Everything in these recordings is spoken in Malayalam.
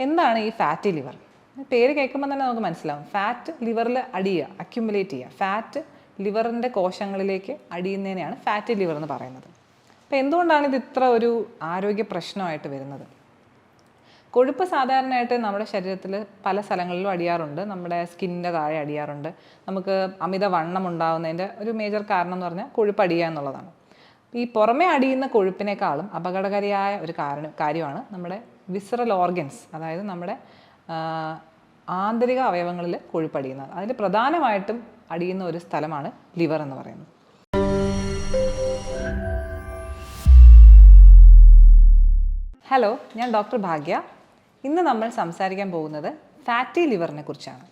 എന്താണ് ഈ ഫാറ്റി ലിവർ പേര് കേൾക്കുമ്പോൾ തന്നെ നമുക്ക് മനസ്സിലാവും. ഫാറ്റ് ലിവറിൽ അടിയുക അക്യുമുലേറ്റ് ചെയ്യുക. ഫാറ്റ് ലിവറിന്റെ കോശങ്ങളിലേക്ക് അടിയുന്നതിനെയാണ് ഫാറ്റി ലിവർ എന്ന് പറയുന്നത്. അപ്പോൾ എന്തുകൊണ്ടാണ് ഇത് ഇത്ര ഒരു ആരോഗ്യ പ്രശ്നമായിട്ട് വരുന്നത്? കൊഴുപ്പ് സാധാരണയായിട്ട് നമ്മുടെ ശരീരത്തിൽ പല സ്ഥലങ്ങളിലും അടിയാറുണ്ട്. നമ്മുടെ സ്കിന്നിന്റെ താഴെ അടിയാറുണ്ട്. നമുക്ക് അമിത വണ്ണം ഉണ്ടാകുന്നതിന്റെ ഒരു മേജർ കാരണം എന്ന് പറഞ്ഞാൽ കൊഴുപ്പ് അടിയുക എന്നുള്ളതാണ്. ഈ പുറമെ അടിയുന്ന കൊഴുപ്പിനേക്കാളും അപകടകാരിയായ ഒരു കാരണം കാര്യമാണ് നമ്മുടെ വിസറൽ ഓർഗൻസ് അതായത് നമ്മുടെ ആന്തരിക അവയവങ്ങളിൽ കൊഴുപ്പടിയുന്നത്. അതിൽ പ്രധാനമായിട്ടും അടിയുന്ന ഒരു സ്ഥലമാണ് ലിവർ എന്ന് പറയുന്നത്. ഹലോ ഞാൻ ഡോക്ടർ ഭാഗ്യ. ഇന്ന് നമ്മൾ സംസാരിക്കാൻ പോകുന്നത് ഫാറ്റി ലിവറിനെ കുറിച്ചാണ്.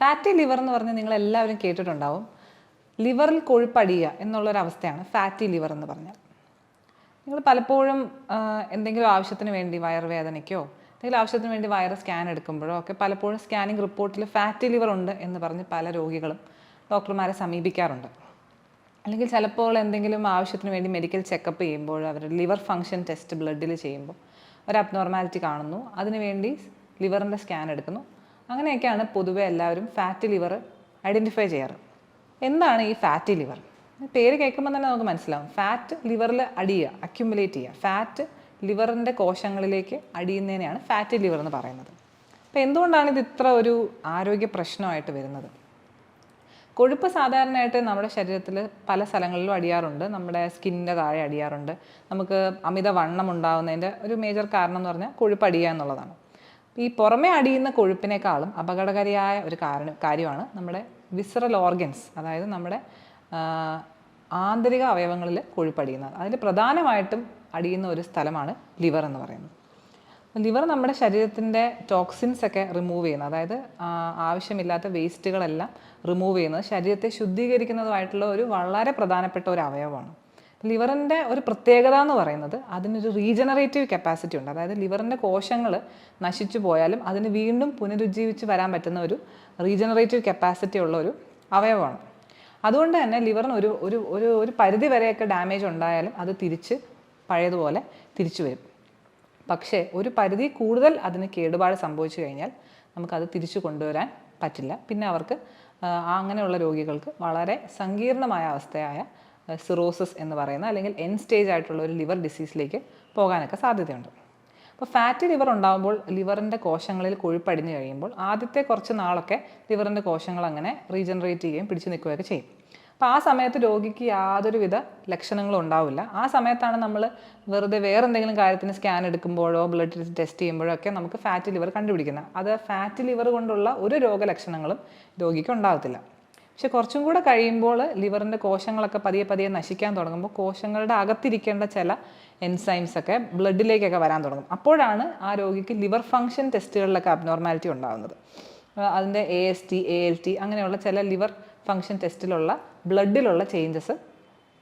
ഫാറ്റി ലിവർ എന്ന് പറഞ്ഞാൽ നിങ്ങൾ എല്ലാവരും കേട്ടിട്ടുണ്ടാവും. ലിവറിൽ കൊഴുപ്പടിയുക എന്നുള്ളൊരവസ്ഥയാണ് ഫാറ്റി ലിവർ എന്ന് പറഞ്ഞാൽ. നിങ്ങൾ പലപ്പോഴും എന്തെങ്കിലും ആവശ്യത്തിന് വേണ്ടി വയറുവേദനയ്ക്കോ എന്തെങ്കിലും ആവശ്യത്തിന് വേണ്ടി വയറ് സ്കാൻ എടുക്കുമ്പോഴോ ഒക്കെ പലപ്പോഴും സ്കാനിങ് റിപ്പോർട്ടിൽ ഫാറ്റി ലിവർ ഉണ്ട് എന്ന് പറഞ്ഞ് പല രോഗികളും ഡോക്ടർമാരെ സമീപിക്കാറുണ്ട്. അല്ലെങ്കിൽ ചിലപ്പോൾ എന്തെങ്കിലും ആവശ്യത്തിന് വേണ്ടി മെഡിക്കൽ ചെക്കപ്പ് ചെയ്യുമ്പോൾ അവർ ലിവർ ഫങ്ഷൻ ടെസ്റ്റ് ബ്ലഡിൽ ചെയ്യുമ്പോൾ ഒരു അബ്നോർമാലിറ്റി കാണുന്നു. അതിനുവേണ്ടി ലിവറിന്റെ സ്കാൻ എടുക്കുന്നു. അങ്ങനെയൊക്കെയാണ് പൊതുവെ എല്ലാവരും ഫാറ്റ് ലിവർ ഐഡന്റിഫൈ ചെയ്യാറ്. എന്താണ് ഈ ഫാറ്റി ലിവർ പേര് കേൾക്കുമ്പോൾ തന്നെ നമുക്ക് മനസ്സിലാവും. ഫാറ്റ് ലിവറിൽ അടിയുക അക്യുമുലേറ്റ് ചെയ്യുക. ഫാറ്റ് ലിവറിന്റെ കോശങ്ങളിലേക്ക് അടിയുന്നതിനെയാണ് ഫാറ്റ് ലിവർ എന്ന് പറയുന്നത്. അപ്പോൾ എന്തുകൊണ്ടാണ് ഇത് ഇത്ര ഒരു ആരോഗ്യ പ്രശ്നമായിട്ട് വരുന്നത്? കൊഴുപ്പ് സാധാരണയായിട്ട് നമ്മുടെ ശരീരത്തിൽ പല സ്ഥലങ്ങളിലും അടിയാറുണ്ട്. നമ്മുടെ സ്കിന്നിന്റെ താഴെ അടിയാറുണ്ട്. നമുക്ക് അമിത വണ്ണം ഉണ്ടാകുന്നതിന്റെ ഒരു മേജർ കാരണം എന്ന് പറഞ്ഞാൽ കൊഴുപ്പ് അടിയുക എന്നുള്ളതാണ്. ഈ പുറമെ അടിയുന്ന കൊഴുപ്പിനേക്കാളും അപകടകാരിയായ ഒരു കാരണം കാര്യമാണ് നമ്മുടെ വിസറൽ ഓർഗൻസ് അതായത് നമ്മുടെ ആന്തരിക അവയവങ്ങളിൽ കൊഴുപ്പടിയുന്നത്. അതിൽ പ്രധാനമായിട്ടും അടിയുന്ന ഒരു സ്ഥലമാണ് ലിവർ എന്ന് പറയുന്നത്. ലിവർ നമ്മുടെ ശരീരത്തിന്റെ ടോക്സിൻസ് ഒക്കെ റിമൂവ് ചെയ്യുന്നത് അതായത് ആവശ്യമില്ലാത്ത വേസ്റ്റുകളെല്ലാം റിമൂവ് ചെയ്യുന്നത് ശരീരത്തെ ശുദ്ധീകരിക്കുന്നതുമായിട്ടുള്ള ഒരു വളരെ പ്രധാനപ്പെട്ട ഒരു അവയവമാണ്. ലിവറിന്റെ ഒരു പ്രത്യേകത എന്ന് പറയുന്നത് അതിനൊരു റീജനറേറ്റീവ് കപ്പാസിറ്റി ഉണ്ട്. അതായത് ലിവറിന്റെ കോശങ്ങൾ നശിച്ചു പോയാലും അതിന് വീണ്ടും പുനരുജ്ജീവിച്ച് വരാൻ പറ്റുന്ന ഒരു റീജനറേറ്റീവ് കപ്പാസിറ്റി ഉള്ള ഒരു അവയവമാണ്. അതുകൊണ്ട് തന്നെ ലിവറിന് ഒരു ഒരു ഒരു ഒരു പരിധി വരെയൊക്കെ ഡാമേജ് ഉണ്ടായാലും അത് തിരിച്ച് പഴയതുപോലെ തിരിച്ചു വരും. പക്ഷേ ഒരു പരിധി കൂടുതൽ അതിന് കേടുപാട് സംഭവിച്ചു കഴിഞ്ഞാൽ നമുക്കത് തിരിച്ചു കൊണ്ടുവരാൻ പറ്റില്ല. പിന്നെ അവർക്ക് അങ്ങനെയുള്ള രോഗികൾക്ക് വളരെ സങ്കീർണമായ അവസ്ഥയായ സിറോസിസ് എന്ന് പറയുന്ന അല്ലെങ്കിൽ എൻ സ്റ്റേജ് ആയിട്ടുള്ള ഒരു ലിവർ ഡിസീസിലേക്ക് പോകാനൊക്കെ സാധ്യതയുണ്ട്. അപ്പോൾ ഫാറ്റ് ലിവർ ഉണ്ടാകുമ്പോൾ ലിവറിന്റെ കോശങ്ങളിൽ കൊഴുപ്പടിഞ്ഞു കഴിയുമ്പോൾ ആദ്യത്തെ കുറച്ച് നാളൊക്കെ ലിവറിന്റെ കോശങ്ങൾ അങ്ങനെ റീജനറേറ്റ് ചെയ്യുകയും പിടിച്ചു നിൽക്കുകയൊക്കെ ചെയ്യും. അപ്പോൾ ആ സമയത്ത് രോഗിക്ക് യാതൊരുവിധ ലക്ഷണങ്ങളും ഉണ്ടാവില്ല. ആ സമയത്താണ് നമ്മൾ വെറുതെ വേറെ എന്തെങ്കിലും കാര്യത്തിന് സ്കാൻ എടുക്കുമ്പോഴോ ബ്ലഡ് ടെസ്റ്റ് ചെയ്യുമ്പോഴോ ഒക്കെ നമുക്ക് ഫാറ്റ് ലിവർ കണ്ടുപിടിക്കുന്നത്. അത് ഫാറ്റ് ലിവർ കൊണ്ടുള്ള ഒരു രോഗലക്ഷണങ്ങളും രോഗിക്ക് ഉണ്ടാകത്തില്ല. പക്ഷെ കുറച്ചും കൂടെ കഴിയുമ്പോൾ ലിവറിന്റെ കോശങ്ങളൊക്കെ പതിയെ പതിയെ നശിക്കാൻ തുടങ്ങുമ്പോൾ കോശങ്ങളുടെ അകത്തിരിക്കേണ്ട ചില എൻസൈംസ് ഒക്കെ ബ്ലഡിലേക്കൊക്കെ വരാൻ തുടങ്ങും. അപ്പോഴാണ് ആ രോഗിക്ക് ലിവർ ഫങ്ഷൻ ടെസ്റ്റുകളിലൊക്കെ അബ്നോർമാലിറ്റി ഉണ്ടാകുന്നത്. അതിന്റെ A S T A L T അങ്ങനെയുള്ള ചില ലിവർ ഫങ്ഷൻ ടെസ്റ്റിലുള്ള ബ്ലഡിലുള്ള ചേഞ്ചസ്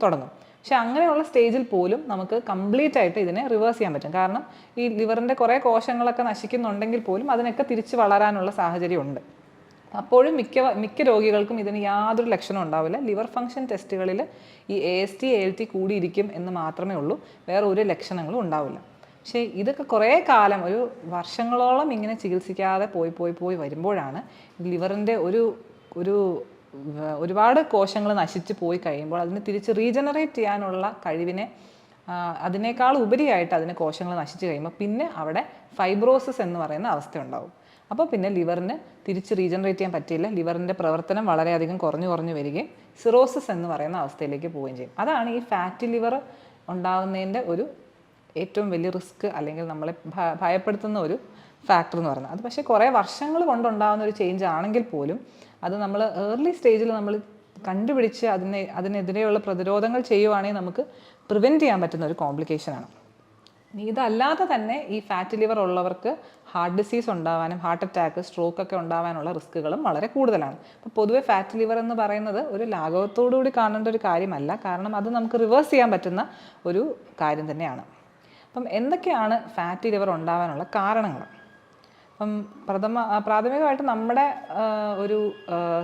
തുടങ്ങും. പക്ഷെ അങ്ങനെയുള്ള സ്റ്റേജിൽ പോലും നമുക്ക് കംപ്ലീറ്റ് ആയിട്ട് ഇതിനെ റിവേഴ്സ് ചെയ്യാൻ പറ്റും. കാരണം ഈ ലിവറിന്റെ കുറേ കോശങ്ങളൊക്കെ നശിക്കുന്നുണ്ടെങ്കിൽ പോലും അതിനൊക്കെ തിരിച്ച് വളരാനുള്ള സാഹചര്യം ഉണ്ട്. അപ്പോഴും മിക്ക മിക്ക രോഗികൾക്കും ഇതിന് യാതൊരു ലക്ഷണവും ഉണ്ടാവില്ല. ലിവർ ഫംഗ്ഷൻ ടെസ്റ്റുകളിൽ ഈ A S T L T കൂടിയിരിക്കും എന്ന് മാത്രമേ ഉള്ളൂ. വേറെ ഒരു ലക്ഷണങ്ങളും ഉണ്ടാവില്ല. പക്ഷേ ഇതൊക്കെ കുറേ കാലം ഒരു വർഷങ്ങളോളം ഇങ്ങനെ ചികിത്സിക്കാതെ പോയി പോയി പോയി വരുമ്പോഴാണ് ലിവറിന്റെ ഒരു ഒരു ഒരുപാട് കോശങ്ങൾ നശിച്ച് പോയി കഴിയുമ്പോൾ അതിനെ തിരിച്ച് റീജനറേറ്റ് ചെയ്യാനുള്ള കഴിവിനെ അതിനേക്കാൾ ഉപരിയായിട്ട് അതിന് കോശങ്ങൾ നശിച്ച് കഴിയുമ്പോൾ പിന്നെ അവിടെ ഫൈബ്രോസിസ് എന്ന് പറയുന്ന അവസ്ഥ ഉണ്ടാവും. അപ്പോൾ പിന്നെ ലിവറിന് തിരിച്ച് റീജനറേറ്റ് ചെയ്യാൻ പറ്റിയില്ല. ലിവറിന്റെ പ്രവർത്തനം വളരെയധികം കുറഞ്ഞു കുറഞ്ഞു വരികയും സിറോസിസ് എന്ന് പറയുന്ന അവസ്ഥയിലേക്ക് പോവുകയും ചെയ്യും. അതാണ് ഈ ഫാറ്റി ലിവർ ഉണ്ടാകുന്നതിന്റെ ഒരു ഏറ്റവും വലിയ റിസ്ക് അല്ലെങ്കിൽ നമ്മളെ ഭയപ്പെടുത്തുന്ന ഒരു ഫാക്ടർ എന്ന് പറയുന്നത്. അത് പക്ഷേ കുറേ വർഷങ്ങൾ കൊണ്ടുണ്ടാകുന്ന ഒരു ചേഞ്ച് ആണെങ്കിൽ പോലും അത് നമ്മൾ ഏർലി സ്റ്റേജിൽ നമ്മൾ കണ്ടുപിടിച്ച് അതിനെ അതിനെതിരെയുള്ള പ്രതിരോധങ്ങൾ ചെയ്യുവാണെങ്കിൽ നമുക്ക് പ്രിവെന്റ് ചെയ്യാൻ പറ്റുന്ന ഒരു കോംപ്ലിക്കേഷനാണ് ഇതല്ലാതെ തന്നെ ഈ ഫാറ്റ് ലിവർ ഉള്ളവർക്ക് ഹാർട്ട് ഡിസീസ് ഉണ്ടാവാനും ഹാർട്ട് അറ്റാക്ക് സ്ട്രോക്ക് ഒക്കെ ഉണ്ടാവാനുള്ള റിസ്ക്കുകളും വളരെ കൂടുതലാണ്. അപ്പോൾ പൊതുവെ ഫാറ്റ് ലിവർ എന്ന് പറയുന്നത് ഒരു ലാഘവത്തോടു കൂടി കാണേണ്ട ഒരു കാര്യമല്ല. കാരണം അത് നമുക്ക് റിവേഴ്സ് ചെയ്യാൻ പറ്റുന്ന ഒരു കാര്യം തന്നെയാണ്. അപ്പം എന്തൊക്കെയാണ് ഫാറ്റ് ലിവർ ഉണ്ടാവാനുള്ള കാരണങ്ങൾ? അപ്പം പ്രഥമ പ്രാഥമികമായിട്ട് നമ്മുടെ ഒരു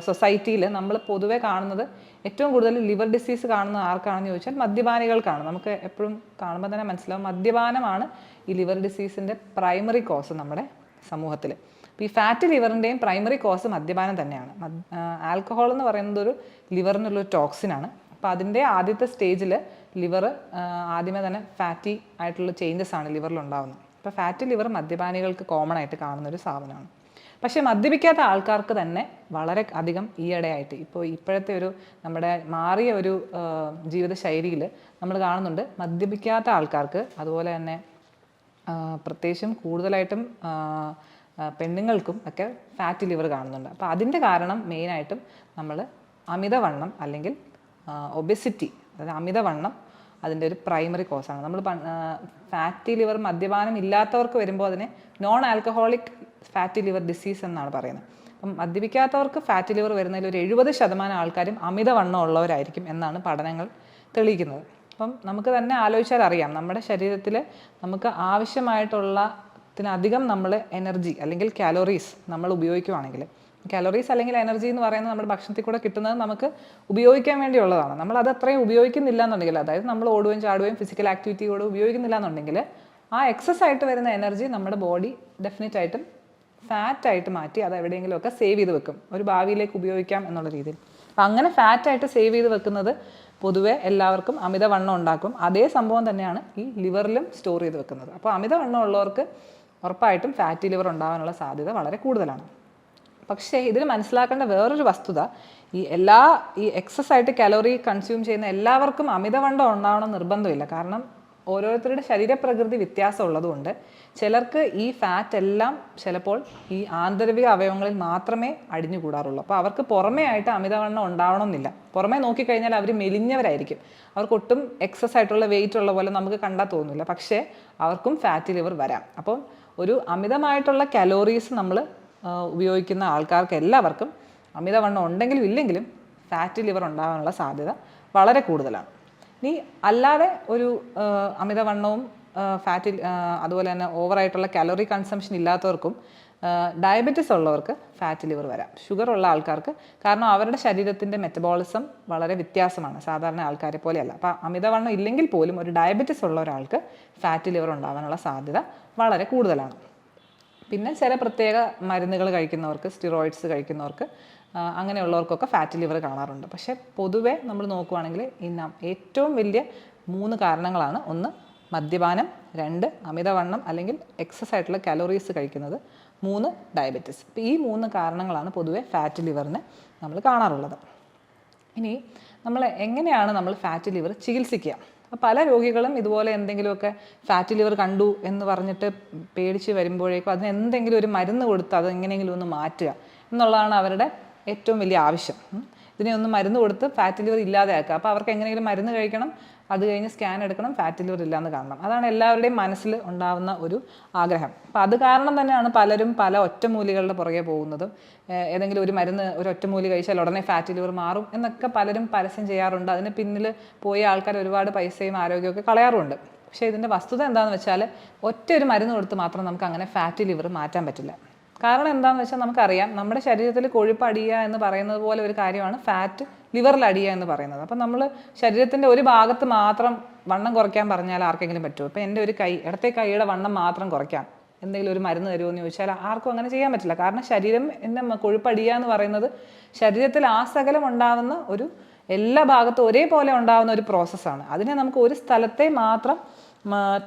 സൊസൈറ്റിയിൽ നമ്മൾ പൊതുവെ കാണുന്നത് ഏറ്റവും കൂടുതൽ ലിവർ ഡിസീസ് കാണുന്നത് ആർക്കാണെന്ന് ചോദിച്ചാൽ മദ്യപാനികൾക്കാണ്. നമുക്ക് എപ്പോഴും കാണുമ്പോൾ തന്നെ മനസ്സിലാവും മദ്യപാനമാണ് ഈ ലിവർ ഡിസീസിന്റെ പ്രൈമറി കോസ് നമ്മുടെ സമൂഹത്തിൽ അപ്പോൾ ഈ ഫാറ്റ് ലിവറിന്റെയും പ്രൈമറി കോസ് മദ്യപാനം തന്നെയാണ്. ആൽക്കഹോൾ എന്ന് പറയുന്നത് ഒരു ലിവറിനുള്ളൊരു ടോക്സിനാണ്. അപ്പോൾ അതിന്റെ ആദ്യത്തെ സ്റ്റേജിൽ ലിവർ ആദ്യമേ തന്നെ ഫാറ്റി ആയിട്ടുള്ള ചേഞ്ചസ് ആണ് ലിവറിൽ ഉണ്ടാകുന്നത് അപ്പോൾ ഫാറ്റ് ലിവർ മദ്യപാനികൾക്ക് കോമൺ ആയിട്ട് കാണുന്ന ഒരു സാധനമാണ്. പക്ഷേ മദ്യപിക്കാത്ത ആൾക്കാർക്ക് തന്നെ വളരെ അധികം ഈയിടെയായിട്ട് ഇപ്പോൾ ഇപ്പോഴത്തെ ഒരു നമ്മുടെ മാറിയ ഒരു ജീവിതശൈലിയിൽ നമ്മൾ കാണുന്നുണ്ട് മദ്യപിക്കാത്ത ആൾക്കാർക്ക് അതുപോലെ തന്നെ പ്രത്യേകിച്ചും കൂടുതലായിട്ടും പെണ്ണുങ്ങൾക്കും ഒക്കെ ഫാറ്റ് ലിവർ കാണുന്നുണ്ട്. അപ്പോൾ അതിന്റെ കാരണം മെയിനായിട്ടും നമ്മൾ അമിതവണ്ണം അല്ലെങ്കിൽ ഒബെസിറ്റി അതായത് അമിതവണ്ണം അതിന്റെ ഒരു പ്രൈമറി കോസാണ് നമ്മൾ ഫാറ്റി ലിവർ മദ്യപാനം ഇല്ലാത്തവർക്ക് വരുമ്പോൾ അതിനെ non alcoholic fatty liver disease എന്നാണ് പറയുന്നത്. അപ്പം മദ്യപിക്കാത്തവർക്ക് ഫാറ്റി ലിവർ വരുന്നതിൽ ഒരു എഴുപത് ശതമാനം ആൾക്കാരും അമിതവണ്ണം ഉള്ളവരായിരിക്കും എന്നാണ് പഠനങ്ങൾ തെളിയിക്കുന്നത്. അപ്പം നമുക്ക് തന്നെ ആലോചിച്ചാൽ അറിയാം നമ്മുടെ ശരീരത്തിൽ നമുക്ക് ആവശ്യമായിട്ടുള്ളതിനധികം നമ്മൾ എനർജി അല്ലെങ്കിൽ കാലോറീസ് നമ്മൾ ഉപയോഗിക്കുവാണെങ്കിൽ കാലോറീസ് അല്ലെങ്കിൽ എനർജി എന്ന് പറയുന്നത് നമ്മുടെ ഭക്ഷണത്തിൽ കൂടെ കിട്ടുന്നത് നമുക്ക് ഉപയോഗിക്കാൻ വേണ്ടിയുള്ളതാണ്. നമ്മൾ അത് അത്രയും ഉപയോഗിക്കുന്നില്ല എന്നുണ്ടെങ്കിൽ അതായത് നമ്മൾ ഓടുകയും ചാടുകയും ഫിസിക്കൽ ആക്ടിവിറ്റി കൂടെ ഉപയോഗിക്കുന്നില്ല എന്നുണ്ടെങ്കിൽ ആ എക്സസ് ആയിട്ട് വരുന്ന എനർജി നമ്മുടെ ബോഡി ഡെഫിനറ്റ് ആയിട്ടും ഫാറ്റ് ആയിട്ട് മാറ്റി അത് എവിടെയെങ്കിലുമൊക്കെ സേവ് ചെയ്ത് വെക്കും. ഒരു ഭാവിയിലേക്ക് ഉപയോഗിക്കാം എന്നുള്ള രീതിയിൽ. അപ്പം അങ്ങനെ ഫാറ്റ് ആയിട്ട് സേവ് ചെയ്ത് വെക്കുന്നത് പൊതുവെ എല്ലാവർക്കും അമിതവണ്ണം ഉണ്ടാക്കും. അതേ സംഭവം തന്നെയാണ് ഈ ലിവറിലും സ്റ്റോർ ചെയ്ത് വെക്കുന്നത്. അപ്പോൾ അമിതവണ്ണം ഉള്ളവർക്ക് ഉറപ്പായിട്ടും ഫാറ്റി ലിവർ ഉണ്ടാകാനുള്ള സാധ്യത വളരെ കൂടുതലാണ്. പക്ഷേ ഇതിൽ മനസ്സിലാക്കേണ്ട വേറൊരു വസ്തുത ഈ എല്ലാ ഈ എക്സസ് ആയിട്ട് കലോറി കൺസ്യൂം ചെയ്യുന്ന എല്ലാവർക്കും അമിതവണ്ണം ഉണ്ടാവണം നിർബന്ധമില്ല. കാരണം ഓരോരുത്തരുടെ ശരീരപ്രകൃതി വ്യത്യാസം ഉള്ളതുകൊണ്ട് ചിലർക്ക് ഈ ഫാറ്റ് എല്ലാം ചിലപ്പോൾ ഈ ആന്തരിക അവയവങ്ങളിൽ മാത്രമേ അടിഞ്ഞുകൂടാറുള്ളൂ അപ്പോൾ അവർക്ക് പുറമേ ആയിട്ട് അമിതവണ്ണം ഉണ്ടാവണമെന്നില്ല. പുറമേ നോക്കിക്കഴിഞ്ഞാൽ അവർ മെലിഞ്ഞവരായിരിക്കും. അവർക്ക് ഒട്ടും എക്സസ് ആയിട്ടുള്ള വെയിറ്റ് ഉള്ള പോലെ നമുക്ക് കണ്ടാൽ തോന്നില്ല പക്ഷേ അവർക്കും ഫാറ്റ് ലിവർ വരാം. അപ്പം ഒരു അമിതമായിട്ടുള്ള കലോറീസ് നമ്മൾ ഉപയോഗിക്കുന്ന ആൾക്കാർക്ക് എല്ലാവർക്കും അമിതവണ്ണം ഉണ്ടെങ്കിലും ഇല്ലെങ്കിലും ഫാറ്റ് ലിവർ ഉണ്ടാകാനുള്ള സാധ്യത വളരെ കൂടുതലാണ്. ഇനി അല്ലാതെ ഒരു അമിതവണ്ണവും ഫാറ്റ് അതുപോലെ തന്നെ ഓവറായിട്ടുള്ള കാലറി കൺസംഷൻ ഇല്ലാത്തവർക്കും ഡയബറ്റിസ് ഉള്ളവർക്ക് ഫാറ്റ് ലിവർ വരാം. ഷുഗർ ഉള്ള ആൾക്കാർക്ക് കാരണം അവരുടെ ശരീരത്തിന്റെ മെറ്റബോളിസം വളരെ വ്യത്യാസമാണ്. സാധാരണ ആൾക്കാരെ പോലെയല്ല. അപ്പോൾ അമിതവണ്ണം ഇല്ലെങ്കിൽ പോലും ഒരു ഡയബറ്റിസ് ഉള്ള ഒരാൾക്ക് ഫാറ്റ് ലിവർ ഉണ്ടാകാനുള്ള സാധ്യത വളരെ കൂടുതലാണ്. പിന്നെ ചില പ്രത്യേക മരുന്നുകൾ കഴിക്കുന്നവർക്ക് സ്റ്റിറോയിഡ്സ് കഴിക്കുന്നവർക്ക് അങ്ങനെയുള്ളവർക്കൊക്കെ ഫാറ്റ് ലിവർ കാണാറുണ്ട്. പക്ഷേ പൊതുവെ നമ്മൾ നോക്കുവാണെങ്കിൽ ഇന്ന ഏറ്റവും വലിയ മൂന്ന് കാരണങ്ങളാണ്. ഒന്ന് മദ്യപാനം. രണ്ട് അമിതവണ്ണം അല്ലെങ്കിൽ എക്സസ് ആയിട്ടുള്ള കലോറീസ് കഴിക്കുന്നത്. മൂന്ന് ഡയബറ്റിസ് അപ്പോൾ ഈ മൂന്ന് കാരണങ്ങളാണ് പൊതുവെ ഫാറ്റ് ലിവറിന് നമ്മൾ കാണാറുള്ളത്. ഇനി നമ്മൾ എങ്ങനെയാണ് നമ്മൾ ഫാറ്റ് ലിവർ ചികിത്സിക്കുക? പല രോഗികളും ഇതുപോലെ എന്തെങ്കിലുമൊക്കെ ഫാറ്റി ലിവർ കണ്ടു എന്ന് പറഞ്ഞിട്ട് പേടിച്ച് വരുമ്പോഴേക്കും അതിന് എന്തെങ്കിലും ഒരു മരുന്ന് കൊടുത്ത് അത് എങ്ങനെയെങ്കിലും ഒന്ന് മാറ്റുക എന്നുള്ളതാണ് അവരുടെ ഏറ്റവും വലിയ ആവശ്യം. ഇതിനെ ഒന്ന് മരുന്ന് കൊടുത്ത് ഫാറ്റ് ലിവർ ഇല്ലാതെയാക്കുക. അപ്പോൾ അവർക്ക് എങ്ങനെയെങ്കിലും മരുന്ന് കഴിക്കണം. അത് കഴിഞ്ഞ് സ്കാൻ എടുക്കണം ഫാറ്റ് ലിവർ ഇല്ലാന്ന് കാണണം. അതാണ് എല്ലാവരുടെയും മനസ്സിൽ ഉണ്ടാവുന്ന ഒരു ആഗ്രഹം. അപ്പം അത് കാരണം തന്നെയാണ് പലരും പല ഒറ്റമൂലികളുടെ പുറകെ പോകുന്നതും. ഏതെങ്കിലും ഒരു മരുന്ന് ഒരു ഒറ്റമൂലി കഴിച്ചാൽ ഉടനെ ഫാറ്റ് ലിവർ മാറും എന്നൊക്കെ പലരും പരസ്യം ചെയ്യാറുണ്ട്. അതിന് പിന്നിൽ പോയ ആൾക്കാർ ഒരുപാട് പൈസയും ആരോഗ്യമൊക്കെ കളയാറുണ്ട്. പക്ഷേ ഇതിന്റെ വസ്തുത എന്താണെന്ന് വെച്ചാൽ ഒറ്റ ഒരു മരുന്ന് കൊടുത്ത് മാത്രം നമുക്ക് അങ്ങനെ ഫാറ്റ് ലിവർ മാറ്റാൻ പറ്റില്ല. കാരണം എന്താണെന്ന് വെച്ചാൽ നമുക്കറിയാം നമ്മുടെ ശരീരത്തിൽ കൊഴുപ്പ് അടിയുക എന്ന് പറയുന്നത് പോലെ ഒരു കാര്യമാണ് ഫാറ്റ് ലിവറിൽ അടിയുക എന്ന് പറയുന്നത്. അപ്പം നമ്മൾ ശരീരത്തിന്റെ ഒരു ഭാഗത്ത് മാത്രം വണ്ണം കുറയ്ക്കാൻ പറഞ്ഞാൽ ആർക്കെങ്കിലും പറ്റുമോ? ഇപ്പം എന്റെ ഒരു കൈ ഇടത്തെ കൈയുടെ വണ്ണം മാത്രം കുറയ്ക്കാം. എന്തെങ്കിലും ഒരു മരുന്ന് തരുമോ എന്ന് ചോദിച്ചാൽ ആർക്കും അങ്ങനെ ചെയ്യാൻ പറ്റില്ല. കാരണം ശരീരം എന്നെ കൊഴുപ്പടിയുക എന്ന് പറയുന്നത് ശരീരത്തിൽ ആ സകലം ഉണ്ടാവുന്ന ഒരു എല്ലാ ഭാഗത്തും ഒരേപോലെ ഉണ്ടാവുന്ന ഒരു പ്രോസസ്സാണ് അതിനെ നമുക്ക് ഒരു സ്ഥലത്തെ മാത്രം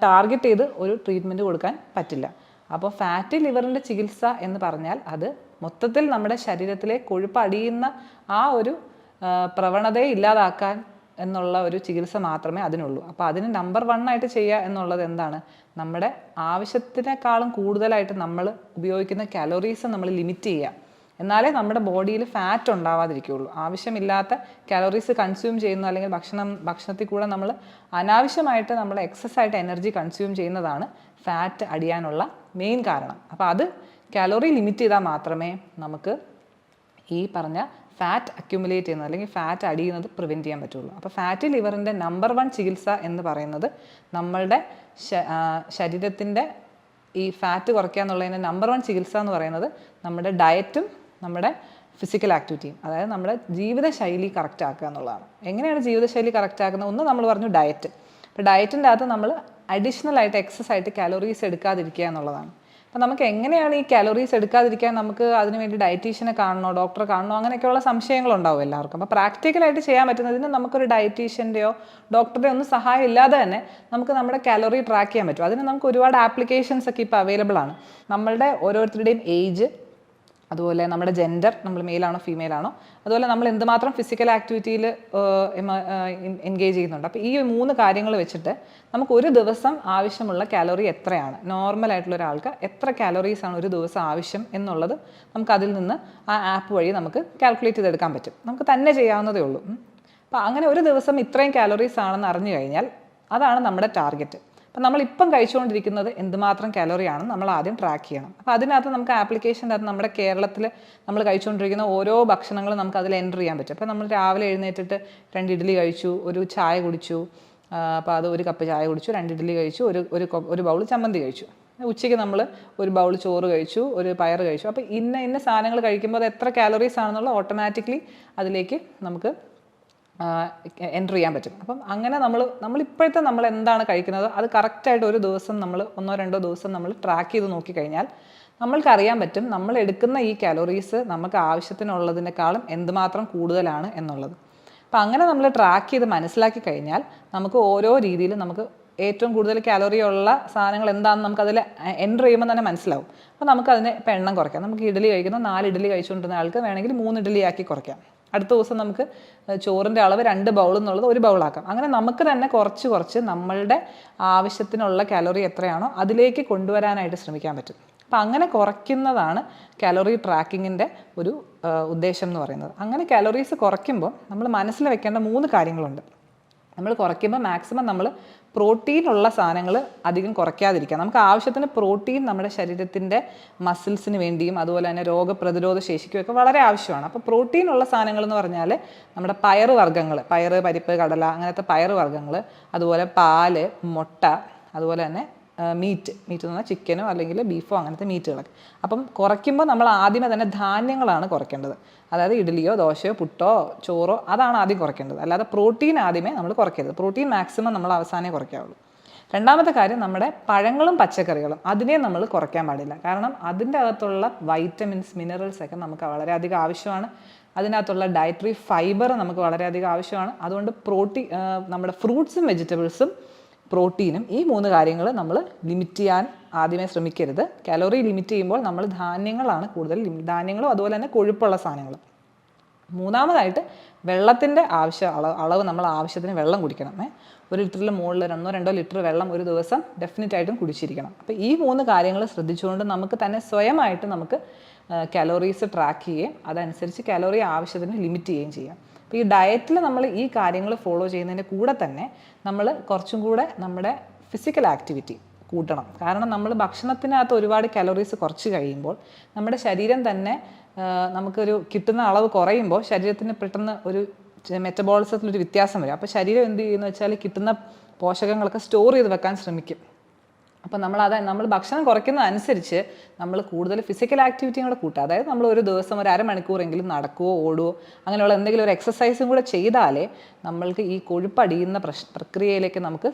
ടാർഗറ്റ് ചെയ്ത് ഒരു ട്രീറ്റ്മെന്റ് കൊടുക്കാൻ പറ്റില്ല. അപ്പോൾ ഫാറ്റി ലിവറിന്റെ ചികിത്സ എന്ന് പറഞ്ഞാൽ അത് മൊത്തത്തിൽ നമ്മുടെ ശരീരത്തിലെ കൊഴുപ്പ് അടിയുന്ന ആ ഒരു പ്രവണതയെ ഇല്ലാതാക്കാൻ എന്നുള്ള ഒരു ചികിത്സ മാത്രമേ അതിനുള്ളൂ. അപ്പോൾ അതിന് നമ്പർ വൺ ആയിട്ട് ചെയ്യുക എന്നുള്ളത് എന്താണ്? നമ്മുടെ ആവശ്യത്തിനേക്കാളും കൂടുതലായിട്ട് നമ്മൾ ഉപയോഗിക്കുന്ന കാലോറീസ് നമ്മൾ ലിമിറ്റ് ചെയ്യുക. എന്നാലേ നമ്മുടെ ബോഡിയിൽ ഫാറ്റ് ഉണ്ടാവാതിരിക്കുകയുള്ളൂ. ആവശ്യമില്ലാത്ത കാലോറീസ് കൺസ്യൂം ചെയ്യുന്ന അല്ലെങ്കിൽ ഭക്ഷണം ഭക്ഷണത്തിൽ കൂടെ നമ്മൾ അനാവശ്യമായിട്ട് നമ്മൾ എക്സസ് ആയിട്ട് എനർജി കൺസ്യൂം ചെയ്യുന്നതാണ് ഫാറ്റ് അടിയാനുള്ള മെയിൻ കാരണം. അപ്പോൾ അത് കാലോറി ലിമിറ്റ് ചെയ്താൽ മാത്രമേ നമുക്ക് ഈ പറഞ്ഞ ഫാറ്റ് അക്യുമുലേറ്റ് ചെയ്യുന്നത് അല്ലെങ്കിൽ ഫാറ്റ് അടിയുന്നത് പ്രിവെന്റ് ചെയ്യാൻ പറ്റുള്ളൂ. അപ്പോൾ ഫാറ്റ് ലിവറിന്റെ നമ്പർ വൺ ചികിത്സ എന്ന് പറയുന്നത് നമ്മളുടെ ശരീരത്തിന്റെ ഈ ഫാറ്റ് കുറയ്ക്കുക എന്നുള്ളതിന്റെ നമ്പർ വൺ ചികിത്സ എന്ന് പറയുന്നത് നമ്മുടെ ഡയറ്റും നമ്മുടെ ഫിസിക്കൽ ആക്ടിവിറ്റിയും അതായത് നമ്മുടെ ജീവിതശൈലി കറക്റ്റ് ആക്കുക എന്നുള്ളതാണ്. എങ്ങനെയാണ് ജീവിതശൈലി കറക്റ്റ് ആക്കുന്നത്? ഒന്ന് നമ്മൾ പറഞ്ഞു ഡയറ്റ് അപ്പോൾ ഡയറ്റിന്റെ അകത്ത് നമ്മൾ അഡീഷണൽ ആയിട്ട് എക്സസ് ആയിട്ട് കാലോറീസ് എടുക്കാതിരിക്കുക എന്നുള്ളതാണ്. അപ്പം നമുക്ക് എങ്ങനെയാണ് ഈ കാലോറീസ് എടുക്കാതിരിക്കാൻ നമുക്ക് അതിന് വേണ്ടി ഡയറ്റീഷ്യനെ കാണണോ ഡോക്ടറെ കാണണോ അങ്ങനെയൊക്കെയുള്ള സംശയങ്ങളുണ്ടാവും എല്ലാവർക്കും. അപ്പോൾ പ്രാക്ടിക്കലായിട്ട് ചെയ്യാൻ പറ്റുന്നതിന് നമുക്കൊരു ഡയറ്റീഷ്യന്റെയോ ഡോക്ടറുടെ ഒന്നും സഹായം ഇല്ലാതെ തന്നെ നമുക്ക് നമ്മുടെ കാലറി ട്രാക്ക് ചെയ്യാൻ പറ്റും. അതിന് നമുക്ക് ഒരുപാട് ആപ്ലിക്കേഷൻസ് ഒക്കെ ഇപ്പോൾ അവൈലബിൾ ആണ്. നമ്മളുടെ ഓരോരുത്തരുടെയും ഏജ് അതുപോലെ നമ്മുടെ ജെൻഡർ നമ്മൾ മെയിലാണോ ഫീമെയിൽ ആണോ അതുപോലെ നമ്മൾ എന്തുമാത്രം ഫിസിക്കൽ ആക്ടിവിറ്റിയിൽ എൻഗേജ് ചെയ്യുന്നുണ്ട്. അപ്പോൾ ഈ മൂന്ന് കാര്യങ്ങൾ വെച്ചിട്ട് നമുക്ക് ഒരു ദിവസം ആവശ്യമുള്ള കാലറി എത്രയാണ്? നോർമൽ ആയിട്ടുള്ള ഒരാൾക്ക് എത്ര കാലറീസ് ആണ് ഒരു ദിവസം ആവശ്യം എന്നുള്ളത് നമുക്ക് അതിൽ നിന്ന് ആ ആപ്പ് വഴി നമുക്ക് കാൽക്കുലേറ്റ് ചെയ്തെടുക്കാൻ പറ്റും. നമുക്ക് തന്നെ ചെയ്യാവുന്നതേ ഉള്ളൂ. അപ്പോൾ അങ്ങനെ ഒരു ദിവസം ഇത്രയും കാലറീസ് ആണെന്ന് അറിഞ്ഞു കഴിഞ്ഞാൽ അതാണ് നമ്മുടെ ടാർഗറ്റ് അപ്പം നമ്മളിപ്പം കഴിച്ചുകൊണ്ടിരിക്കുന്നത് എന്തുമാത്രം കാലറിയാണെന്ന് നമ്മൾ ആദ്യം ട്രാക്ക് ചെയ്യണം. അപ്പോൾ അതിനകത്ത് നമുക്ക് ആപ്ലിക്കേഷന്റെ അകത്ത് നമ്മുടെ കേരളത്തിൽ നമ്മൾ കഴിച്ചുകൊണ്ടിരിക്കുന്ന ഓരോ ഭക്ഷണങ്ങളും നമുക്ക് അതിൽ എന്റർ ചെയ്യാൻ പറ്റും. അപ്പോൾ നമ്മൾ രാവിലെ എഴുന്നേറ്റിട്ട് രണ്ട് ഇഡ്ഡലി കഴിച്ചു ഒരു ചായ കുടിച്ചു അപ്പോൾ അത് ഒരു കപ്പ് ചായ കുടിച്ചു രണ്ട് ഇഡ്ഡലി കഴിച്ചു ഒരു ഒരു ഒരു ബൗൾ ചമ്മന്തി കഴിച്ചു. ഉച്ചയ്ക്ക് നമ്മൾ ഒരു ബൗൾ ചോറ് കഴിച്ചു ഒരു പയർ കഴിച്ചു. അപ്പോൾ ഇന്ന ഇന്ന സാധനങ്ങൾ കഴിക്കുമ്പോൾ അത് എത്ര കാലറീസ് ആണെന്നുള്ള ഓട്ടോമാറ്റിക്കലി അതിലേക്ക് നമുക്ക് എന്റർ ചെയ്യാൻ പറ്റും. അപ്പം അങ്ങനെ നമ്മൾ നമ്മൾ ഇപ്പോഴത്തെ നമ്മൾ എന്താണ് കഴിക്കുന്നത്? അത് കറക്റ്റായിട്ട് ഒരു ദിവസം നമ്മൾ ഒന്നോ രണ്ടോ ദിവസം നമ്മൾ ട്രാക്ക് ചെയ്ത് നോക്കിക്കഴിഞ്ഞാൽ നമ്മൾക്ക് അറിയാൻ പറ്റും നമ്മൾ എടുക്കുന്ന ഈ കാലോറീസ് നമുക്ക് ആവശ്യത്തിനുള്ളതിനേക്കാളും എന്തുമാത്രം കൂടുതലാണ് എന്നുള്ളത്. അപ്പം അങ്ങനെ നമ്മൾ ട്രാക്ക് ചെയ്ത് മനസ്സിലാക്കി കഴിഞ്ഞാൽ നമുക്ക് ഓരോ രീതിയിലും നമുക്ക് ഏറ്റവും കൂടുതൽ കാലറി ഉള്ള സാധനങ്ങൾ എന്താണെന്ന് നമുക്ക് അതിൽ എന്റർ ചെയ്യുമ്പോൾ തന്നെ മനസ്സിലാവും. അപ്പോൾ നമുക്ക് അതിനെ ഇപ്പം എണ്ണം കുറയ്ക്കാം. നമുക്ക് ഇഡലി കഴിക്കുന്ന നാല് ഇഡലി കഴിച്ചുകൊണ്ടിരുന്ന ആൾക്ക് വേണമെങ്കിൽ മൂന്ന് ഇഡലി ആക്കി കുറയ്ക്കാം. അടുത്ത ദിവസം നമുക്ക് ചോറിന്റെ അളവ് രണ്ട് ബൗൾ എന്നുള്ളത് ഒരു ബൗളാക്കാം അങ്ങനെ നമുക്ക് തന്നെ കുറച്ച് കുറച്ച് നമ്മളുടെ ആവശ്യത്തിനുള്ള കാലറി എത്രയാണോ അതിലേക്ക് കൊണ്ടുവരാനായിട്ട് ശ്രമിക്കാൻ പറ്റും. അപ്പം അങ്ങനെ കുറയ്ക്കുന്നതാണ് കാലറി ട്രാക്കിങ്ങിന്റെ ഒരു ഉദ്ദേശം എന്ന് പറയുന്നത്. അങ്ങനെ കാലറീസ് കുറയ്ക്കുമ്പോൾ നമ്മൾ മനസ്സിൽ വെക്കേണ്ട മൂന്ന് കാര്യങ്ങളുണ്ട്. നമ്മൾ കുറയ്ക്കുമ്പോൾ മാക്സിമം നമ്മൾ പ്രോട്ടീൻ ഉള്ള സാധനങ്ങൾ അധികം കുറയ്ക്കാതിരിക്കുക. നമുക്ക് ആവശ്യത്തിന് പ്രോട്ടീൻ നമ്മുടെ ശരീരത്തിന്റെ മസിൽസിന് വേണ്ടിയും അതുപോലെ തന്നെ രോഗപ്രതിരോധ ശേഷിക്കും വളരെ ആവശ്യമാണ്. അപ്പോൾ പ്രോട്ടീൻ ഉള്ള സാധനങ്ങൾ എന്ന് പറഞ്ഞാൽ നമ്മുടെ പയർ വർഗങ്ങൾ പയർ പരിപ്പ് കടല അങ്ങനത്തെ പയർ വർഗങ്ങൾ അതുപോലെ പാൽ മുട്ട അതുപോലെ തന്നെ മീറ്റ് മീറ്റ് എന്ന് പറഞ്ഞാൽ ചിക്കനോ അല്ലെങ്കിൽ ബീഫോ അങ്ങനത്തെ മീറ്റുകളൊക്കെ അപ്പം കുറയ്ക്കുമ്പോൾ നമ്മൾ ആദ്യമേ തന്നെ ധാന്യങ്ങളാണ് കുറയ്ക്കേണ്ടത്. അതായത് ഇഡ്ഡലിയോ ദോശയോ പുട്ടോ ചോറോ അതാണ് ആദ്യം കുറയ്ക്കേണ്ടത്. അല്ലാതെ പ്രോട്ടീൻ ആദ്യമേ നമ്മൾ കുറയ്ക്കരുത്. പ്രോട്ടീൻ മാക്സിമം നമ്മൾ അവസാനമേ കുറയ്ക്കാവുള്ളൂ. രണ്ടാമത്തെ കാര്യം നമ്മുടെ പഴങ്ങളും പച്ചക്കറികളും അതിനെ നമ്മൾ കുറയ്ക്കാൻ പാടില്ല. കാരണം അതിന്റെ അകത്തുള്ള വൈറ്റമിൻസ് മിനറൽസ് ഒക്കെ നമുക്ക് വളരെയധികം ആവശ്യമാണ്. അതിനകത്തുള്ള ഡയറ്ററി ഫൈബർ നമുക്ക് വളരെയധികം ആവശ്യമാണ്. അതുകൊണ്ട് പ്രോട്ടീൻ നമ്മുടെ ഫ്രൂട്ട്സും വെജിറ്റബിൾസും പ്രോട്ടീനും ഈ മൂന്ന് കാര്യങ്ങൾ നമ്മൾ ലിമിറ്റ് ചെയ്യാൻ ആദ്യമേ ശ്രമിക്കരുത്. കാലോറി ലിമിറ്റ് ചെയ്യുമ്പോൾ നമ്മൾ ധാന്യങ്ങളാണ് കൂടുതൽ ധാന്യങ്ങളും അതുപോലെ തന്നെ കൊഴുപ്പുള്ള സാധനങ്ങളും. മൂന്നാമതായിട്ട് വെള്ളത്തിന്റെ ആവശ്യ അളവ് നമ്മൾ ആവശ്യത്തിന് വെള്ളം കുടിക്കണം ഒരു ലിറ്ററിൽ മുകളിൽ ഒന്നോ രണ്ടോ ലിറ്റർ വെള്ളം ഒരു ദിവസം ഡെഫിനറ്റ് ആയിട്ടും കുടിച്ചിരിക്കണം. അപ്പോൾ ഈ മൂന്ന് കാര്യങ്ങൾ ശ്രദ്ധിച്ചുകൊണ്ട് നമുക്ക് തന്നെ സ്വയമായിട്ട് നമുക്ക് കാലോറീസ് ട്രാക്ക് ചെയ്യുകയും അതനുസരിച്ച് കാലോറി ആവശ്യത്തിന് ലിമിറ്റ് ചെയ്യുകയും ചെയ്യാം. അപ്പോൾ ഈ ഡയറ്റിൽ നമ്മൾ ഈ കാര്യങ്ങൾ ഫോളോ ചെയ്യുന്നതിന്റെ കൂടെ തന്നെ നമ്മൾ കുറച്ചും കൂടെ നമ്മുടെ ഫിസിക്കൽ ആക്ടിവിറ്റി കൂട്ടണം. കാരണം നമ്മൾ ഭക്ഷണത്തിനകത്ത് ഒരുപാട് കലോറീസ് കുറച്ച് കഴിയുമ്പോൾ നമ്മുടെ ശരീരം തന്നെ നമുക്കൊരു കിട്ടുന്ന അളവ് കുറയുമ്പോൾ ശരീരത്തിന് പെട്ടെന്ന് ഒരു മെറ്റബോളിസത്തിലൊരു വ്യത്യാസം വരും. അപ്പോൾ ശരീരം എന്ത് ചെയ്യുന്നു വെച്ചാൽ കിട്ടുന്ന പോഷകങ്ങളൊക്കെ സ്റ്റോർ ചെയ്ത് വെക്കാൻ ശ്രമിക്കും. അപ്പോൾ നമ്മൾ അതായത് നമ്മൾ ഭക്ഷണം കുറയ്ക്കുന്നതനുസരിച്ച് നമ്മൾ കൂടുതൽ ഫിസിക്കൽ ആക്ടിവിറ്റിയും കൂടെ കൂട്ടുക. അതായത് നമ്മൾ ഒരു ദിവസം ഒരു അരമണിക്കൂറെങ്കിലും നടക്കുവോ ഓടുവോ അങ്ങനെയുള്ള എന്തെങ്കിലും ഒരു എക്സസൈസും കൂടെ ചെയ്താലേ നമ്മൾക്ക് ഈ കൊഴുപ്പടിയുന്ന പ്രശ് പ്രക്രിയയിലേക്ക് നമുക്ക്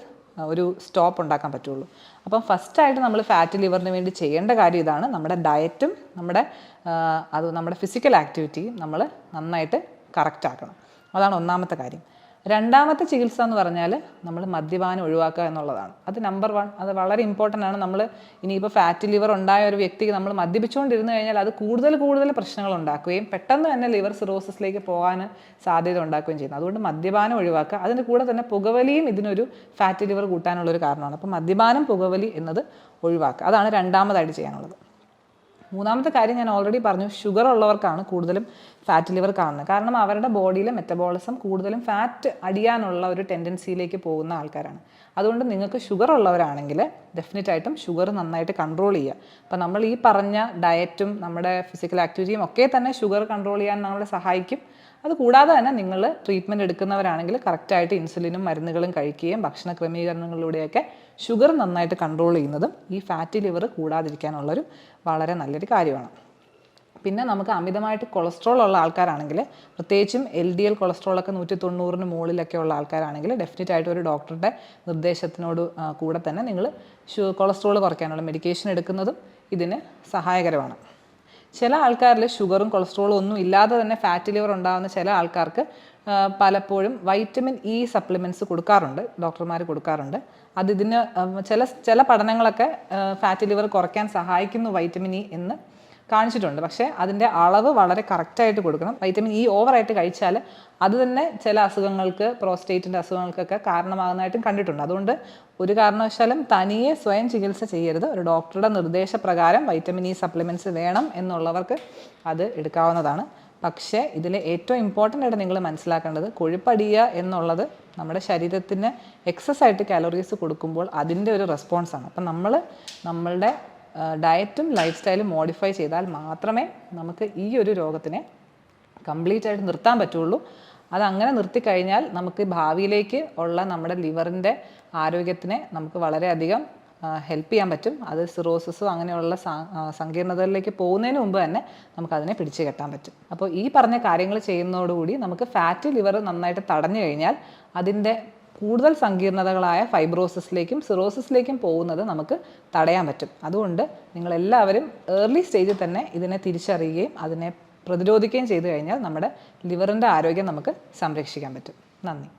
ഒരു സ്റ്റോപ്പ് ഉണ്ടാക്കാൻ പറ്റുള്ളൂ. അപ്പം ഫസ്റ്റായിട്ട് നമ്മൾ ഫാറ്റ് ലിവറിന് വേണ്ടി ചെയ്യേണ്ട കാര്യം ഇതാണ്. നമ്മുടെ ഡയറ്റും നമ്മുടെ അത് നമ്മുടെ ഫിസിക്കൽ ആക്ടിവിറ്റിയും നമ്മൾ നന്നായിട്ട് കറക്റ്റ് ആക്കണം. അതാണ് ഒന്നാമത്തെ കാര്യം. രണ്ടാമത്തെ ചികിത്സ എന്ന് പറഞ്ഞാൽ നമ്മൾ മദ്യപാനം ഒഴിവാക്കുക എന്നുള്ളതാണ്. അത് നമ്പർ വൺ അത് വളരെ ഇമ്പോർട്ടന്റ് ആണ്. നമ്മൾ ഇനിയിപ്പോൾ ഫാറ്റ് ലിവർ ഉണ്ടായ ഒരു വ്യക്തിക്ക് നമ്മൾ മദ്യപിച്ചുകൊണ്ടിരുന്നു കഴിഞ്ഞാൽ അത് കൂടുതൽ കൂടുതൽ പ്രശ്നങ്ങൾ ഉണ്ടാക്കുകയും പെട്ടെന്ന് തന്നെ ലിവർ സിറോസിസിലേക്ക് പോകാൻ സാധ്യത ഉണ്ടാക്കുകയും ചെയ്യുന്നു. അതുകൊണ്ട് മദ്യപാനം ഒഴിവാക്കുക. അതിന്റെ കൂടെ തന്നെ പുകവലിയും ഇതിനൊരു ഫാറ്റ് ലിവർ കൂട്ടാനുള്ളൊരു കാരണമാണ്. അപ്പോൾ മദ്യപാനം പുകവലി എന്നത് ഒഴിവാക്കുക. അതാണ് രണ്ടാമതായിട്ട് ചെയ്യാനുള്ളത്. മൂന്നാമത്തെ കാര്യം ഞാൻ ഓൾറെഡി പറഞ്ഞു ഷുഗർ ഉള്ളവർക്കാണ് കൂടുതലും ഫാറ്റ് ലിവർ കാണുന്നത്. കാരണം അവരുടെ ബോഡിയിലെ മെറ്റബോളിസം കൂടുതലും ഫാറ്റ് അടിയാനുള്ള ഒരു ടെൻഡൻസിയിലേക്ക് പോകുന്ന ആൾക്കാരാണ്. അതുകൊണ്ട് നിങ്ങൾക്ക് ഷുഗർ ഉള്ളവരാണെങ്കിൽ ഡെഫിനറ്റ് ആയിട്ടും ഷുഗർ നന്നായിട്ട് കൺട്രോൾ ചെയ്യുക. അപ്പോൾ നമ്മൾ ഈ പറഞ്ഞ ഡയറ്റും നമ്മുടെ ഫിസിക്കൽ ആക്ടിവിറ്റിയും ഒക്കെ തന്നെ ഷുഗർ കൺട്രോൾ ചെയ്യാൻ നമ്മളെ സഹായിക്കും. അത് കൂടാതെ തന്നെ നിങ്ങൾ ട്രീറ്റ്മെന്റ് എടുക്കുന്നവരാണെങ്കിൽ കറക്റ്റായിട്ട് ഇൻസുലിനും മരുന്നുകളും കഴിക്കുകയും ഭക്ഷണ ക്രമീകരണങ്ങളിലൂടെയൊക്കെ ഷുഗർ നന്നായിട്ട് കൺട്രോൾ ചെയ്യുന്നതും ഈ ഫാറ്റി ലിവർ കൂടാതിരിക്കാനുള്ളൊരു വളരെ നല്ലൊരു കാര്യമാണ്. പിന്നെ നമുക്ക് അമിതമായിട്ട് കൊളസ്ട്രോൾ ഉള്ള ആൾക്കാരാണെങ്കിൽ പ്രത്യേകിച്ചും എൽ ഡി എൽ കൊളസ്ട്രോളൊക്കെ നൂറ്റി തൊണ്ണൂറിന് മുകളിലൊക്കെ ഉള്ള ആൾക്കാരാണെങ്കിൽ ഡെഫിനറ്റ് ആയിട്ട് ഒരു ഡോക്ടറുടെ നിർദ്ദേശത്തിനോട് കൂടെ തന്നെ നിങ്ങൾ കൊളസ്ട്രോൾ കുറയ്ക്കാനുള്ള മെഡിക്കേഷൻ എടുക്കുന്നതും ഇതിന് സഹായകരമാണ്. ചില ആൾക്കാരിൽ ഷുഗറും കൊളസ്ട്രോളും ഒന്നും ഇല്ലാതെ തന്നെ ഫാറ്റ് ലിവർ ഉണ്ടാകുന്ന ചില ആൾക്കാർക്ക് പലപ്പോഴും വൈറ്റമിൻ ഇ സപ്ലിമെന്റ്സ് കൊടുക്കാറുണ്ട് ഡോക്ടർമാർ കൊടുക്കാറുണ്ട്. അത് ഇതിന് ചില ചില പഠനങ്ങളൊക്കെ ഫാറ്റ് ലിവർ കുറയ്ക്കാൻ സഹായിക്കുന്നു വൈറ്റമിൻ ഇ എന്ന് കാണിച്ചിട്ടുണ്ട്. പക്ഷേ അതിന്റെ അളവ് വളരെ കറക്റ്റായിട്ട് കൊടുക്കണം. വൈറ്റമിൻ ഇ ഓവറായിട്ട് കഴിച്ചാൽ അത് തന്നെ ചില അസുഖങ്ങൾക്ക് പ്രോസ്റ്റേറ്റിന്റെ അസുഖങ്ങൾക്കൊക്കെ കാരണമാകുന്നതായിട്ടും കണ്ടിട്ടുണ്ട്. അതുകൊണ്ട് ഒരു കാരണവശാലും തനിയെ സ്വയം ചികിത്സ ചെയ്യരുത്. ഒരു ഡോക്ടറുടെ നിർദ്ദേശപ്രകാരം വൈറ്റമിൻ ഇ സപ്ലിമെന്റ്സ് വേണം എന്നുള്ളവർക്ക് അത് എടുക്കാവുന്നതാണ്. പക്ഷേ ഇതിൽ ഏറ്റവും ഇമ്പോർട്ടന്റ് ആയിട്ട് നിങ്ങൾ മനസ്സിലാക്കേണ്ടത് കൊഴുപ്പടിയുക എന്നുള്ളത് നമ്മുടെ ശരീരത്തിന് എക്സസ് ആയിട്ട് കാലോറീസ് കൊടുക്കുമ്പോൾ അതിന്റെ ഒരു റെസ്പോൺസാണ് അപ്പം നമ്മൾ നമ്മളുടെ ഡയറ്റും ലൈഫ് സ്റ്റൈലും മോഡിഫൈ ചെയ്താൽ മാത്രമേ നമുക്ക് ഈ ഒരു രോഗത്തിനെ കംപ്ലീറ്റ് ആയിട്ട് നിർത്താൻ പറ്റുള്ളൂ. അതങ്ങനെ നിർത്തിക്കഴിഞ്ഞാൽ നമുക്ക് ഭാവിയിലേക്ക് ഉള്ള നമ്മുടെ ലിവറിന്റെ ആരോഗ്യത്തിനെ നമുക്ക് വളരെയധികം ഹെൽപ്പ് ചെയ്യാൻ പറ്റും. അത് സിറോസിസോ അങ്ങനെയുള്ള സങ്കീർണതകളിലേക്ക് പോകുന്നതിന് മുമ്പ് തന്നെ നമുക്കതിനെ പിടിച്ചു കെട്ടാൻ പറ്റും. അപ്പോൾ ഈ പറഞ്ഞ കാര്യങ്ങൾ ചെയ്യുന്നതോടുകൂടി നമുക്ക് ഫാറ്റ് ലിവർ നന്നായിട്ട് തടഞ്ഞു കഴിഞ്ഞാൽ അതിന്റെ കൂടുതൽ സങ്കീർണതകളായ ഫൈബ്രോസിസിലേക്കും സിറോസിസിലേക്കും പോകുന്നത് നമുക്ക് തടയാൻ പറ്റും. അതുകൊണ്ട് നിങ്ങളെല്ലാവരും ഏർലി സ്റ്റേജിൽ തന്നെ ഇതിനെ തിരിച്ചറിയുകയും അതിനെ പ്രതിരോധിക്കുകയും ചെയ്തു കഴിഞ്ഞാൽ നമ്മുടെ ലിവറിന്റെ ആരോഗ്യം നമുക്ക് സംരക്ഷിക്കാൻ പറ്റും. നന്ദി.